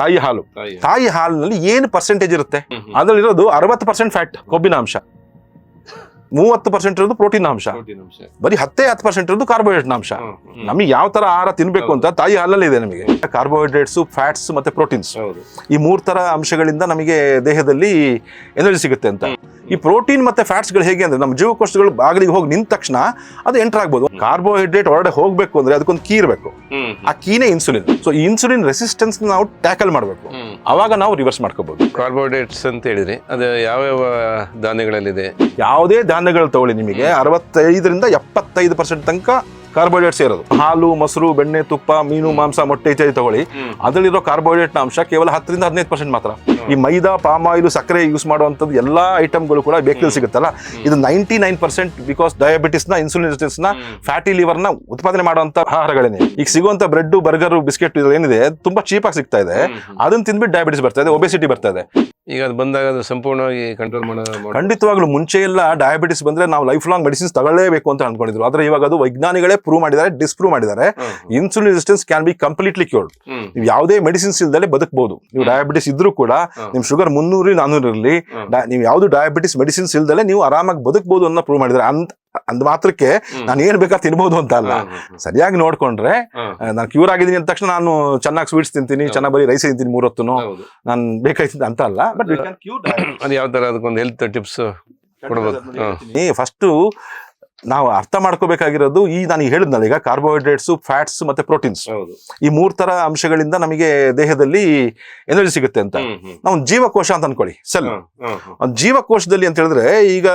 ತಾಯಿ ಹಾಲು. ತಾಯಿ ಹಾಲಿನಲ್ಲಿ ಏನು ಪರ್ಸೆಂಟೇಜ್ ಇರುತ್ತೆ? ಅದರಲ್ಲಿ ಇರೋದು ಅದರಲ್ಲಿರೋದು ಅರವತ್ತು ಪರ್ಸೆಂಟ್ ಫ್ಯಾಟ್ ಕೊಬ್ಬಿನ ಅಂಶ ಮೂವತ್ತು ಪರ್ಸೆಂಟ್ ಇರೋದು ಪ್ರೋಟೀನ್ ಅಂಶ ಬರೀ ಹತ್ತೇ ಹತ್ತು ಪರ್ಸೆಂಟ್ ಇರೋದು ಕಾರ್ಬೋಹೈಡ್ರೇಟ್ ಅಂಶ. ನಮಗೆ ಯಾವ ತರ ಆಹಾರ ತಿನ್ಬೇಕು ಅಂತ ತಾಯಿ ಹಾಲಲ್ಲಿ ಇದೆ ನಮಗೆ. ಕಾರ್ಬೋಹೈಡ್ರೇಟ್ಸ್ ಫ್ಯಾಟ್ಸ್ ಮತ್ತೆ ಪ್ರೋಟೀನ್ಸ್ ಈ ಮೂರ್ ತರ ಅಂಶಗಳಿಂದ ನಮಗೆ ದೇಹದಲ್ಲಿ ಎನರ್ಜಿ ಸಿಗುತ್ತೆ ಅಂತ. ಈ ಪ್ರೋಟೀನ್ ಮತ್ತೆ ಫ್ಯಾಟ್ಸ್ಗಳು ಹೇಗೆ ಅಂದ್ರೆ ನಮ್ಮ ಜೀವಕೋಶಗಳು ಬಾಗಿಲಿಗೆ ಹೋಗಿ ನಿಂತ ತಕ್ಷಣ ಅದು ಎಂಟರ್ ಆಗ್ಬೋದು. ಕಾರ್ಬೋಹೈಡ್ರೇಟ್ ಹೊರಗಡೆ ಹೋಗಬೇಕು ಅಂದ್ರೆ ಅದಕ್ಕೊಂದು ಕೀ ಇರಬೇಕು. ಆ ಕೀನೇ ಇನ್ಸುಲಿನ್. ಸೊ ಈ ಇನ್ಸುಲಿನ್ ರೆಸಿಸ್ಟೆನ್ಸ್ ನಾವು ಟ್ಯಾಕಲ್ ಮಾಡಬೇಕು. ಅವಾಗ ನಾವು ರಿವರ್ಸ್ ಮಾಡ್ಕೋಬಹುದು ಕಾರ್ಬೋಹೈಡ್ರೇಟ್ಸ್ ಅಂತ ಹೇಳಿದ್ರಿ. ಅದು ಯಾವ್ಯಾವ ಧಾನ್ಯಗಳಲ್ಲಿದೆ? ಯಾವುದೇ ಧಾನ್ಯಗಳು ತಗೊಳ್ಳಿ ನಿಮಗೆ. ಅರವತ್ತೈದರಿಂದ ಎಪ್ಪತ್ತೈದು ಪರ್ಸೆಂಟ್ ತನಕ ಕಾರ್ಬೋಹೈಡ್ರೇಟ್ಸ್ ಇರೋದು ಹಾಲು ಮೊಸರು ಬೆಣ್ಣೆ ತುಪ್ಪ ಮೀನು ಮಾಂಸ ಮೊಟ್ಟೆ ಇತ್ಯಾದಿ ತಗೊಳ್ಳಿ. ಅದರಲ್ಲಿರೋ ಕಾರ್ಬೋಹೈಡ್ರೇಟ್ ಅಂಶ ಕೇವಲ ಹತ್ತರಿಂದ ಹದಿನೈದು ಪರ್ಸೆಂಟ್ ಮಾತ್ರ. ಈ ಮೈದಾ ಪಾಮ್ ಆಯಿಲ್ ಸಕ್ಕರೆ ಯೂಸ್ ಮಾಡುವಂಥದ್ದು ಎಲ್ಲಾ ಐಟಮ್ಗಳು ಕೂಡ ಬೇಕರಿ ಸಿಗುತ್ತಲ್ಲ? ಇದು ನೈಂಟಿ ನೈನ್ ಪರ್ಸೆಂಟ್ ಬಿಕಾಸ್ ಡಯಾಬಿಟಿಸ್ನ ಇನ್ಸುಲಿನ್ನ ಫ್ಯಾಟಿ ಲಿವರ್ನ ಉತ್ಪಾದನೆ ಮಾಡುವಂತ ಆಹಾರಗಳೇನೆ. ಈಗ ಸಿಗುವಂತ ಬ್ರೆಡ್ ಬರ್ಗರ್ ಬಿಸ್ಕೆಟ್ ಏನಿದೆ? ತುಂಬಾ ಚೀಪಾಗಿ ಆಗಿ ಸಿಗ್ತಾ ಇದೆ. ಅದನ್ನ ತಿಂದ್ಬಿಟ್ಟು ಡಯಾಬಿಟಿಸ್ ಬರ್ತಾ ಇದೆ ಒಬೆಸಿಟಿ ಬರ್ತಾ ಇದೆ. ಈಗ ಅದು ಬಂದಾಗ ಅದು ಸಂಪೂರ್ಣವಾಗಿ ಕಂಟ್ರೋಲ್ ಮಾಡೋದು ಮಾಡೋ- ಖಂಡಿತವಾಗ್ಲೂ ಮುಂಚೆ ಎಲ್ಲ ಡಯಾಬಿಟಿಸ್ ಬಂದ್ರೆ ನಾವು ಲೈಫ್ ಲಾಂಗ್ ಮೆಡಿಸಿನ್ಸ್ ತಗೊಳ್ಳೇಬೇಕು ಅಂತ ಅನ್ಕೊಂಡಿದ್ರು. ಆದ್ರೆ ಇವಾಗ ಅದು ವೈಜ್ಞಾನಿಗಳೇ ಪ್ರೂವ್ ಮಾಡಿದ್ದಾರೆ ಡಿಸ್ಪ್ರೂವ್ ಮಾಡಿದ್ದಾರೆ. Insulin resistance can be completely cured ನೀವು ಯಾವುದೇ ಮೆಡಿಸಿನ್ಸ್ ಇಲ್ಲದೆ ಬದುಕಬಹುದು ನೀವು ಡಯಾಬಿಟಿಸ್ ಇದ್ರೂ ಕೂಡ. ನಿಮ್ ಶುಗರ್ ಮುನ್ನೂರು ನಾನೂರು ಇರಲಿ. ನೀವು ಯಾವ್ದು ಡಯಾಬಿಟಿಸ್ ಮೆಡಿಸಿನ್ಸ್ ಇಲ್ದಲೆ ನೀವು ಆರಾಮಾಗಿ ಬದುಕಬಹುದು ಅನ್ನೋ ಪ್ರೂವ್ ಮಾಡಿದ್ರೆ ಅಂತ ಅಂದ ಮಾತ್ರಕ್ಕೆ. ನಾನು ಏನ್ ಬೇಕಾ ತಿನ್ಬಹುದು ಅಂತ ಅಲ್ಲ. ಸರಿಯಾಗಿ ನೋಡ್ಕೊಂಡ್ರೆ. ನಾನು ಕ್ಯೂರ್ ಆಗಿದ್ದೀನಿ ಅಂದ ತಕ್ಷಣ ನಾನು ಚೆನ್ನಾಗಿ ಸ್ವೀಟ್ಸ್ ತಿಂತೀನಿ ಚೆನ್ನಾಗಿ ಬರೀ ರೈಸ್ ತಿಂತೀನಿ ಮೂರೊತ್ತುನು. ಹೌದು. ನಾನು ಬೇಕಾಯ್ತು ಅಂತ ಅಲ್ಲ. ಬಟ್ ಅದು ಯಾವ ತರ ಅದಕ್ಕೊಂದು ಹೆಲ್ತ್ ಟಿಪ್ಸ್. ಫಸ್ಟ್ ನಾವು ಅರ್ಥ ಮಾಡ್ಕೋಬೇಕಾಗಿರೋದು ಈ ನಾನು ಹೇಳಿದ್ನಲ್ಲ ಈಗ ಕಾರ್ಬೋಹೈಡ್ರೇಟ್ಸ್ ಫ್ಯಾಟ್ಸ್ ಮತ್ತೆ ಪ್ರೋಟೀನ್ಸ್ ಈ ಮೂರ್ ತರ ಅಂಶಗಳಿಂದ ನಮಗೆ ದೇಹದಲ್ಲಿ ಎನರ್ಜಿ ಸಿಗುತ್ತೆ ಅಂತ. ನಾವು ಜೀವಕೋಶ ಅಂತ ಅನ್ಕೊಳ್ಳಿ ಸೆಲ್ ಜೀವಕೋಶದಲ್ಲಿ ಅಂತ ಹೇಳಿದ್ರೆ ಈಗ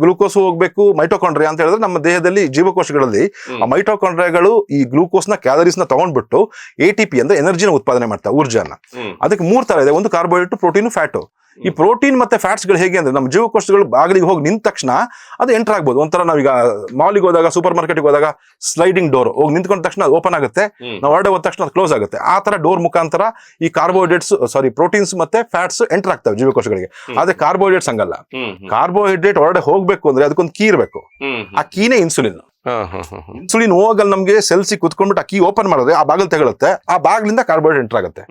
ಗ್ಲೂಕೋಸ್ ಹೋಗ್ಬೇಕು ಮೈಟೋಕಾಂಡ್ರಿಯಾ ಅಂತ ಹೇಳಿದ್ರೆ ನಮ್ಮ ದೇಹದಲ್ಲಿ ಜೀವಕೋಶಗಳಲ್ಲಿ ಆ ಮೈಟೋಕಾಂಡ್ರಿಯಾಗಳು ಈ ಗ್ಲೂಕೋಸ್ನ ಕ್ಯಾಲರೀಸ್ನ ತಗೊಂಡ್ಬಿಟ್ಟು ಎ ಟಿ ಪಿ ಅಂದ್ರೆ ಎನರ್ಜಿನ ಉತ್ಪಾದನೆ ಮಾಡ್ತಾವೆ ಊರ್ಜಾನ. ಅದಕ್ಕೆ ಮೂರ್ ತರ ಇದೆ ಒಂದು ಕಾರ್ಬೋಹೈಡ್ರೇಟ್ ಪ್ರೋಟೀನ್ ಫ್ಯಾಟು ಈ ಪ್ರೋಟೀನ್ ಮತ್ತೆ ಫ್ಯಾಟ್ಸ್ಗಳು ಹೇಗೆ ಅಂದ್ರೆ ನಮ್ಮ ಜೀವಕೋಶಗಳು ಬಾಗಿಲಿಗೆ ಹೋಗಿ ನಿಂತ ತಕ್ಷಣ ಅದು ಎಂಟರ್ ಆಗ್ಬೋದು. ಒಂಥರ ನಾವೀಗ ಮಾಲಿಗೆ ಹೋದಾಗ ಸೂಪರ್ ಮಾರ್ಕೆಟ್ಗೆ ಹೋದಾಗ ಸ್ಲೈಡಿಂಗ್ ಡೋರ್ ಹೋಗಿ ನಿಂತ್ಕೊಂಡ ತಕ್ಷಣ ಅದು ಓಪನ್ ಆಗುತ್ತೆ. ನಾವು ಹೊರಡೆ ಹೋದ ತಕ್ಷಣ ಅದು ಕ್ಲೋಸ್ ಆಗುತ್ತೆ. ಆ ತರ ಡೋರ್ ಮುಖಾಂತರ ಈ ಕಾರ್ಬೋಹೈಡ್ರೇಟ್ಸ್ ಸಾರಿ ಪ್ರೋಟೀನ್ಸ್ ಮತ್ತೆ ಫ್ಯಾಟ್ಸ್ ಎಂಟರ್ ಆಗ್ತವೆ ಜೀವಕೋಶಗಳಿಗೆ. ಆದ್ರೆ ಕಾರ್ಬೋಹೈಡ್ರೇಟ್ಸ್ ಹಂಗಲ್ಲ. ಕಾರ್ಬೋಹೈಡ್ರೇಟ್ ಹೊರಡೆ ಹೋಗ್ಬೇಕು ಅಂದ್ರೆ ಅದಕ್ಕೊಂದು ಕೀ ಇರಬೇಕು. ಆ ಕೀನೇ ಇನ್ಸುಲಿನ್. ಇನ್ಸುಲಿನ್ ಹೋಗಲ್ ನಮಗೆ ಸೆಲ್ಸಿ ಕುತ್ಕೊಂಡ್ಬಿಟ್ಟು ಆ ಕೀ ಓಪನ್ ಮಾಡಿದ್ರೆ ಆ ಬಾಗಿಲು ತಗೊಳುತ್ತೆ. ಆ ಬಾಗಿಲಿಂದ ಕಾರ್ಬೋಹೈಡ್ರೇಟ್ ಎಂಟರ್ ಆಗುತ್ತೆ.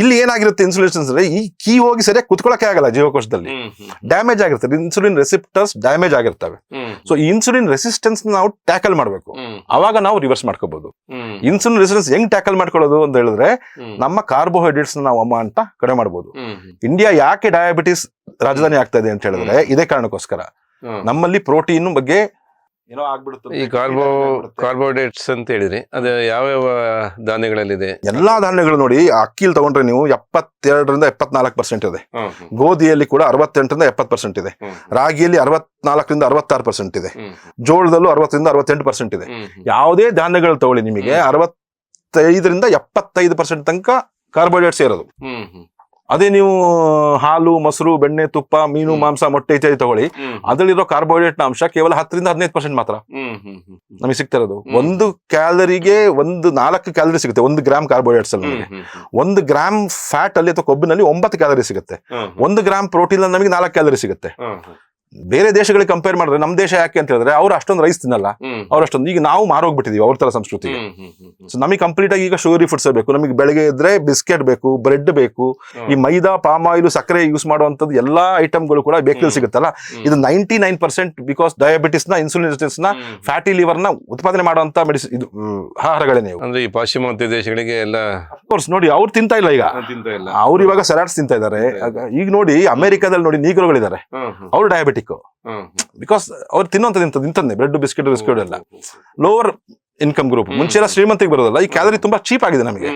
ಇಲ್ಲಿ ಏನಾಗಿರುತ್ತೆ ಇನ್ಸುಲೇಷನ್ಸ್ ಅಂದ್ರೆ ಈ ಕೀ ಹೋಗಿ ಸರಿಯಾಗಿ ಕುತ್ಕೊಳ್ಳಕ್ಕೆ ಆಗಲ್ಲ ಜೀವಕೋಶದಲ್ಲಿ. ಡ್ಯಾಮೇಜ್ ಆಗಿರ್ತದೆ. ಇನ್ಸುಲಿನ್ ರೆಸಿಪ್ಟರ್ಸ್ ಡ್ಯಾಮೇಜ್ ಆಗಿರ್ತವೆ. ಸೊ ಈ ಇನ್ಸುಲಿನ್ ರೆಸಿಸ್ಟೆನ್ಸ್ ನಾವು ಟ್ಯಾಕಲ್ ಮಾಡಬೇಕು. ಅವಾಗ ನಾವು ರಿವರ್ಸ್ ಮಾಡ್ಕೋಬಹುದು ಇನ್ಸುಲಿನ್ ರೆಸಿಸ್ಟೆನ್ಸ್ ಹೆಂಗ್ ಟ್ಯಾಕಲ್ ಮಾಡ್ಕೊಳ್ಳೋದು ಅಂತ ಹೇಳಿದ್ರೆ ನಮ್ಮ ಕಾರ್ಬೋಹೈಡ್ರೇಟ್ಸ್ ನಾವು ಅಮ್ಮ ಅಂತ ಕಡಿಮೆ ಮಾಡಬಹುದು ಇಂಡಿಯಾ ಯಾಕೆ ಡಯಾಬಿಟಿಸ್ ರಾಜಧಾನಿ ಆಗ್ತಾ ಇದೆ ಅಂತ ಹೇಳಿದ್ರೆ ಇದೇ ಕಾರಣಕ್ಕೋಸ್ಕರ. ನಮ್ಮಲ್ಲಿ ಪ್ರೋಟೀನ್ ಬಗ್ಗೆ ಏನೋ ಆಗ್ಬಿಡುತ್ತೆ ಈ ಕಾರ್ಬೋ ಕಾರ್ಬೋಹೈಡ್ರೇಟ್ಸ್ ಅಂತ ಹೇಳಿದ್ರಿ. ಅದು ಯಾವ್ಯಾವ ಧಾನ್ಯಗಳಲ್ಲಿದೆ? ಎಲ್ಲಾ ಧಾನ್ಯಗಳು ನೋಡಿ ಅಕ್ಕಿಲ್ ತಗೊಂಡ್ರೆ ನೀವು ಎಪ್ಪತ್ತೆರಡರಿಂದ ಎಪ್ಪತ್ನಾಲ್ಕು ಪರ್ಸೆಂಟ್ ಇದೆ. ಗೋಧಿಯಲ್ಲಿ ಕೂಡ ಅರವತ್ತೆಂಟರಿಂದ ಎಪ್ಪತ್ತು ಪರ್ಸೆಂಟ್ ಇದೆ. ರಾಗಿಯಲ್ಲಿ ಅರವತ್ನಾಲ್ಕರಿಂದ ಅರವತ್ತಾರು ಪರ್ಸೆಂಟ್ ಇದೆ. ಜೋಳದಲ್ಲೂ ಅರವತ್ತರಿಂದ ಅರವತ್ತೆಂಟು ಪರ್ಸೆಂಟ್ ಇದೆ. ಯಾವುದೇ ಧಾನ್ಯಗಳು ತಗೊಳ್ಳಿ ನಿಮಗೆ ಅರವತ್ತೈದರಿಂದ ಎಪ್ಪತ್ತೈದು ಪರ್ಸೆಂಟ್ ತನಕ ಕಾರ್ಬೋಹೈಡ್ರೇಟ್ಸ್ ಇರೋದು ಹ್ಮ್, ಹ್ಮ್, ಅದೇ ನೀವು ಹಾಲು ಮೊಸರು ಬೆಣ್ಣೆ ತುಪ್ಪ ಮೀನು ಮಾಂಸ ಮೊಟ್ಟೆ ಇತ್ಯಾದಿ ತಗೊಳ್ಳಿ. ಅದರಲ್ಲಿರೋ ಕಾರ್ಬೋಹೈಡ್ರೇಟ್ ಅಂಶ ಕೇವಲ ಹತ್ತರಿಂದ ಹದಿನೈದು ಪರ್ಸೆಂಟ್ ಮಾತ್ರ. ನಮಗೆ ಸಿಗ್ತಾ ಇರೋದು ಒಂದು ಕ್ಯಾಲರಿಗೆ ಒಂದು ನಾಲ್ಕು ಕ್ಯಾಲರಿ ಸಿಗುತ್ತೆ ಒಂದು ಗ್ರಾಮ್ ಕಾರ್ಬೋಹೈಡ್ರೇಟ್ಸ್ ಅಲ್ಲಿ ನಮಗೆ. ಒಂದು ಗ್ರಾಮ್ ಫ್ಯಾಟ್ ಅಲ್ಲಿ ಅಥವಾ ಕೊಬ್ಬಿನಲ್ಲಿ ಒಂಬತ್ತು ಕ್ಯಾಲರಿ ಸಿಗುತ್ತೆ. ಒಂದು ಗ್ರಾಮ್ ಪ್ರೋಟೀನ್ ಅಲ್ಲಿ ನಮಗೆ ನಾಲ್ಕು ಕ್ಯಾಲರಿ ಸಿಗುತ್ತೆ. ಬೇರೆ ದೇಶಗಳಿಗೆ ಕಂಪೇರ್ ಮಾಡಿದ್ರೆ ನಮ್ಮ ದೇಶ ಯಾಕೆ ಅಂತ ಹೇಳಿದ್ರೆ ಅವ್ರು ಅಷ್ಟೊಂದು ರೈಸ್ ತಿನ್ನಲ್ಲ. ಅವ್ರು ಅಷ್ಟೊಂದು ಈಗ ನಾವು ಮಾರೋಗ್ಬಿಟ್ಟಿದೀವಿ ಅವ್ರ ತರ ಹ್ಮ್. ಸೊ ನಮಗೆ ಕಂಪ್ಲೀಟ್ ಆಗಿ ಈಗ ಶುಗರಿ ಫುಡ್ಸ್ ಬೇಕು ನಮಗೆ ಬೆಳಗ್ಗೆ ಇದ್ರೆ ಬಿಸ್ಕೆಟ್ ಬೇಕು ಬ್ರೆಡ್ ಬೇಕು ಈ ಮೈದಾ ಪಾಮ್ ಆಯಿಲ್ ಸಕ್ಕರೆ ಯೂಸ್ ಮಾಡುವಂತದ್ದು ಎಲ್ಲಾ ಐಟಮ್ಗಳು ಕೂಡ ಬೇಕರಿ ಹ್ಮ್. ಸಿಗುತ್ತಲ್ಲ? ಇದು ನೈಂಟಿ ನೈನ್ ಪರ್ಸೆಂಟ್ ಬಿಕಾಸ್ ಡಯಾಬಿಟಿಸ್ನ ಇನ್ಸುಲಿನ್ ರೆಸಿಸ್ಟೆನ್ಸ್ನ. ಫ್ಯಾಟಿ ಲಿವರ್ನ ಉತ್ಪಾದನೆ ಮಾಡುವಂತ ಮೆಡಿಸಿನ್ ಇದು ಆಹಾರಗಳೇ ನೀವು. ಅಂದ್ರೆ ಈ ಪಾಶ್ಚಿಮಾತ್ಯ ದೇಶಗಳಿಗೆ ಎಲ್ಲ ಕೋರ್ಸ್ ನೋಡಿ ಅವ್ರು ತಿಂತಾ ಇಲ್ಲ ಈಗ. ತಿಂತ ಇಲ್ಲ. ಅವ್ರು ಇವಾಗ ಸಲಾಡ್ಸ್ ತಿಂತಾ ಇದಾರೆ ಈಗ ನೋಡಿ ಅಮೆರಿಕಾದಲ್ಲಿ ನೋಡಿ ನೀಗ್ರೋಗಳಿದ್ದಾರೆ ಅವ್ರು ಡಯಾಬಿಟಿಕ್ ಹ್ಮ್. ಬಿಕಾಸ್ ಅವ್ರು ತಿನ್ನುವಂತ ಇಂಥದ್ದು ಇಂಥದ್ದೇ ಬ್ರೆಡ್ ಬಿಸ್ಕೆಟ್ ಬಿಸ್ಕೆಟ್ ಎಲ್ಲ. Lower income group. ಮುಂಚೆ ಎಲ್ಲ ಶ್ರೀಮಂತಿಗೆ ಬರೋದಲ್ಲ ಈ ಕ್ಯಾಲರಿ ತುಂಬಾ ಚೀಪ್ ಆಗಿದೆ ನಮಗೆ.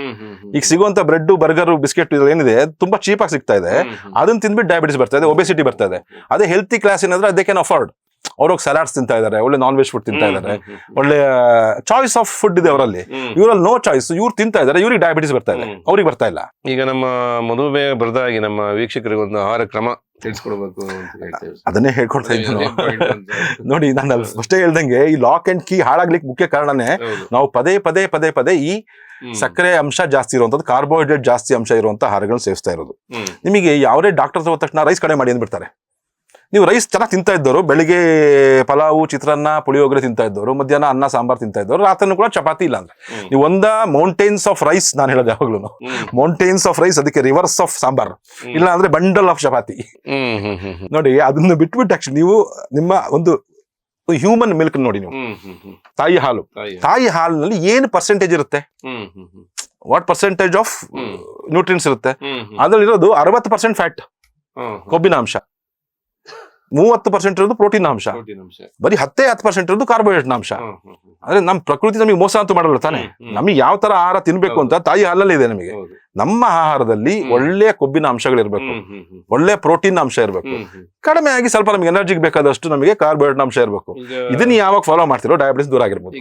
ಈಗ ಸಿಗುವಂತ ಬ್ರೆಡ್ ಬರ್ಗರ್ ಬಿಸ್ಕೆಟ್ ಏನಿದೆ ತುಂಬಾ ಚೀಪ್ ಆಗಿ ಸಿಗ್ತಾ ಇದೆ. ಅದನ್ನ ತಿಂದ್ಬಿಟ್ಟು ಡಯಾಬಿಟಿಸ್ ಬರ್ತಾ ಇದೆ ಒಬೆಸಿಟಿ ಬರ್ತಾ ಇದೆ. ಅದೇ ಹೆಲ್ತಿ ಕ್ಲಾಸ್ ಏನಾದ್ರೆ ಅದೇ ಕ್ಯಾನ್ ಅಫೋರ್ಡ್ ಅವ್ರಿಗೆ ಸಲಾಡ್ಸ್ ತಿಂತಾ ಇದಾರೆ ಒಳ್ಳೆ ನಾನ್ ವೆಜ್ ಫುಡ್ ತಿಂತಾ ಇದಾರೆ ಒಳ್ಳೆ ಚಾಯ್ಸ್ ಆಫ್ ಫುಡ್ ಇದೆ ಅವರಲ್ಲಿ. ಇವರಲ್ಲಿ ನೋ ಚಾಯ್ಸ್ ಇವ್ರು ತಿಂತಾ ಇದಾರೆ ಇವ್ರಿಗೆ ಡಯಾಬಿಟಿಸ್ ಬರ್ತಾ ಇದೆ. ಅವ್ರಿಗೆ ಬರ್ತಾ ಇಲ್ಲ. ಈಗ ನಮ್ಮ ಮಧುಮೇಹ ಬರದಾಗಿ ನಮ್ಮ ವೀಕ್ಷಕರಿಗೆ ಒಂದು ಆಹಾರ ಕ್ರಮ. ತಿಳಿಸ್ಕೊಡ್ಬೇಕು ಅದನ್ನೇ ಹೇಳ್ಕೊಡ್ತಾ ಇದ್ದೀನಿ. ನೋಡಿ ನಾನು ಅಷ್ಟೇ ಹೇಳ್ದಂಗೆ ಈ ಲಾಕ್ ಅಂಡ್ ಕೀ ಹಾಳಾಗ್ಲಿಕ್ಕೆ ಮುಖ್ಯ ಕಾರಣನೇ. ನಾವು ಪದೇ ಪದೇ ಪದೇ ಪದೇ ಈ ಸಕ್ಕರೆ ಅಂಶ ಜಾಸ್ತಿ ಇರುವಂತದ್ದು ಕಾರ್ಬೋಹೈಡ್ರೇಟ್ ಜಾಸ್ತಿ ಅಂಶ ಇರುವಂತ ಆಹಾರಗಳನ್ನ ಸೇವಿಸ್ತಾ ಇರೋದು. ನಿಮಗೆ ಯಾವುದೇ ಡಾಕ್ಟರ್ ತಗೋದ ತಕ್ಷಣ ರೈಸ್ ಕಡೆ ಮಾಡಿ ಅಂದ್ಬಿಡ್ತಾರೆ. ನೀವು ರೈಸ್ ಚೆನ್ನಾಗಿ ತಿಂತಾ ಇದ್ದವರು ಬೆಳಿಗ್ಗೆ ಪಲಾವು ಚಿತ್ರಾನ್ನ ಪುಳಿಯೋಗರೆ ತಿಂತಾ ಇದ್ದವರು ಮಧ್ಯಾಹ್ನ ಅನ್ನ ಸಾಂಬಾರ್ ತಿಂತಾ ಇದ್ದವರು ರಾತ್ರಿನೂ ಕೂಡ ಚಪಾತಿ ಇಲ್ಲ ಅಂದ್ರೆ ನೀವು ಒಂದ ಮೌಂಟೇನ್ಸ್ ಆಫ್ ರೈಸ್ ನಾನು ಹೇಳೋದು ಯಾವಾಗ್ಲೂ. ಮೌಂಟೇನ್ಸ್ ಆಫ್ ರೈಸ್ ಅದಕ್ಕೆ ರಿವರ್ಸ್ ಆಫ್ ಸಾಂಬಾರ್. ಇಲ್ಲ ಅಂದ್ರೆ ಬಂಡಲ್ ಆಫ್ ಚಪಾತಿ. ನೋಡಿ ಅದನ್ನ ಬಿಟ್ಬಿಟ್ಟು ಆಕ್ಚುಲಿ ನೀವು ನಿಮ್ಮ ಒಂದು ಹ್ಯೂಮನ್ ಮಿಲ್ಕ್ ನೋಡಿ ನೀವು. ತಾಯಿ ಹಾಲು ತಾಯಿ. ಹಾಲಿನಲ್ಲಿ ಏನು ಪರ್ಸೆಂಟೇಜ್ ಇರುತ್ತೆ. What percentage of. ನ್ಯೂಟ್ರಿಯನ್ಸ್ ಇರುತ್ತೆ ಅದ್ರಲ್ಲಿ ಇರೋದು ಅರವತ್ತು ಪರ್ಸೆಂಟ್ ಫ್ಯಾಟ್. ಕೊಬ್ಬಿನ ಅಂಶ ಮೂವತ್ತು ಪರ್ಸೆಂಟ್ ಇರೋದು ಪ್ರೋಟೀನ್ ಅಂಶ. ಬರೀ ಹತ್ತೇ ಹತ್ತು ಪರ್ಸೆಂಟ್ ಇರೋದು ಕಾರ್ಬೋಹೈಡ್ರೇಟ್ ಅಂಶ. ಅಂದ್ರೆ ನಮ್ಮ ಪ್ರಕೃತಿ ನಮಗೆ ಮೋಸ ಅಂತೂ ಮಾಡಲ್ಲ ತಾನೆ. ನಮಗೆ ಯಾವ ತರ ಆಹಾರ ತಿನ್ಬೇಕು ಅಂತ ತಾಯಿ ಹಾಲಲ್ಲಿ ಇದೆ ನಮಗೆ ನಮ್ಮ ಆಹಾರದಲ್ಲಿ. ಒಳ್ಳೆ ಕೊಬ್ಬಿನ ಅಂಶಗಳಿರ್ಬೇಕು. ಒಳ್ಳೆ ಪ್ರೋಟೀನ್ ಅಂಶ ಇರಬೇಕು. ಕಡಿಮೆ ಆಗಿ ಸ್ವಲ್ಪ ನಮಗೆ ಎನರ್ಜಿಗೆ ಬೇಕಾದಷ್ಟು ನಮಗೆ ಕಾರ್ಬೋಹೈಡ್ರೇಟ್ ಅಂಶ ಇರಬೇಕು ಇದನ್ನ ಯಾವಾಗ ಫಾಲೋ ಮಾಡ್ತಿರೋ ಡಯಾಬಿಟಿಸ್ ದೂರ ಆಗಿರ್ಬೋದು